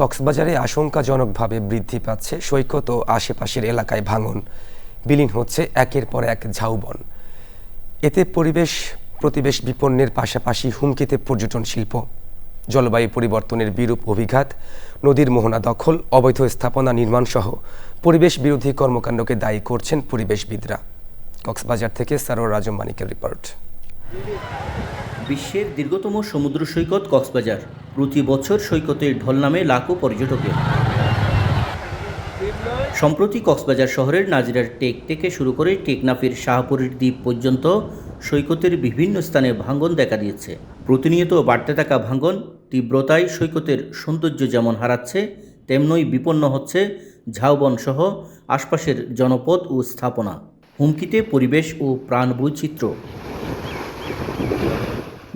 কক্সবাজারে আশঙ্কাজনকভাবে বৃদ্ধি পাচ্ছে সৈকত ও আশেপাশের এলাকায় ভাঙন। বিলীন হচ্ছে একের পর এক ঝাউবন। এতে পরিবেশ, প্রতিবেশ বিপন্নের পাশাপাশি হুমকিতে পর্যটন শিল্প। জলবায়ু পরিবর্তনের বিরূপ অভিঘাত, নদীর মোহনা দখল, অবৈধ স্থাপনা নির্মাণ সহ পরিবেশ বিরোধী কর্মকাণ্ডকে দায়ী করছেন পরিবেশবিদরা। কক্সবাজার থেকে সারোর রাজম মানিকের রিপোর্ট। বিশ্বের দীর্ঘতম সমুদ্র সৈকত কক্সবাজার। প্রতি বছর সৈকতে ঢল নামে লাখো পর্যটকের। সম্প্রতি কক্সবাজার শহরের নাজিরার টেক থেকে শুরু করে টেকনাফের শাহপুরের দ্বীপ পর্যন্ত সৈকতের বিভিন্ন স্থানে ভাঙ্গন দেখা দিয়েছে। প্রতিনিয়ত বাড়তে থাকা ভাঙ্গন তীব্রতায় সৈকতের সৌন্দর্য যেমন হারাচ্ছে, তেমনই বিপন্ন হচ্ছে ঝাউবন সহ আশপাশের জনপদ ও স্থাপনা। হুমকিতে পরিবেশ ও প্রাণ বৈচিত্র্য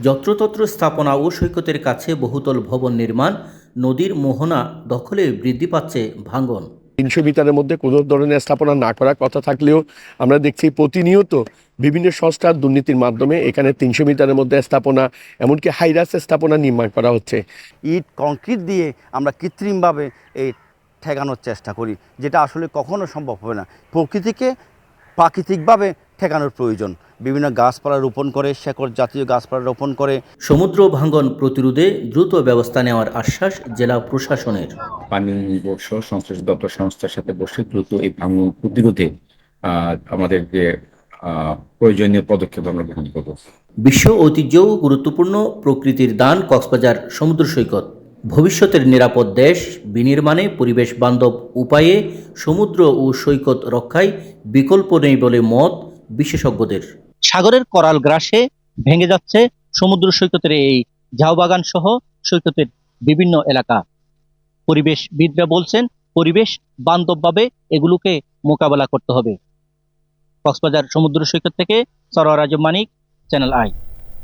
যত্রতত্র স্থাপনা ও সৈকতের কাছে বহুতল ভবন নির্মাণ নদীর মোহনা দখলে বৃদ্ধি পাচ্ছে ভাঙ্গন তিনশো মিটারের মধ্যে কোনো ধরনের স্থাপনা না করার কথা থাকলেও আমরা দেখছি প্রতিনিয়ত বিভিন্ন সংস্থার দুর্নীতির মাধ্যমে এখানে তিনশো মিটারের মধ্যে স্থাপনা এমনকি হাইরাস স্থাপনা নির্মাণ করা হচ্ছে। ইট কংক্রিট দিয়ে আমরা কৃত্রিমভাবে এই ঠেকানোর চেষ্টা করি যেটা আসলে কখনো সম্ভব হবে না। প্রকৃতিকে প্রাকৃতিকভাবে ঠেকানোর প্রয়োজন। বিভিন্ন গাছপালা রোপণ করে শেকড় জাতীয় গাছপালা রোপণ করে। সমুদ্র ভাঙ্গন প্রতিরোধে দ্রুত ব্যবস্থা নেওয়ার আশ্বাস জেলা প্রশাসনের। পানি বর্ষ সংশ্লিষ্ট দপ্তর সংস্থার সাথে বসে দ্রুত এই ভাঙ্গন প্রতিরোধে আমাদের যে প্রয়োজনীয় পদক্ষেপ আমরা গ্রহণ করব। বিশ্ব ঐতিহ্য ও গুরুত্বপূর্ণ প্রকৃতির দান কক্সবাজার সমুদ্র সৈকত। ভবিষ্যতের নিরাপদ দেশ বিনির্মাণে পরিবেশ বান্ধব উপায়ে সমুদ্র ও সৈকত রক্ষায় বিকল্প নেই বলে মত বিশেষজ্ঞদের। সাগরের করাল গ্রাসে ভেঙে যাচ্ছে সমুদ্র সৈকতের এই ঝাউবাগান সহ সৈকতের বিভিন্ন এলাকা। পরিবেশবিদরা বলছেন, পরিবেশ বান্ধবভাবে এগুলোকে মোকাবেলা করতে হবে। কক্সবাজার সমুদ্র সৈকত থেকে সরোয়ার আজম মানিক, চ্যানেল আই।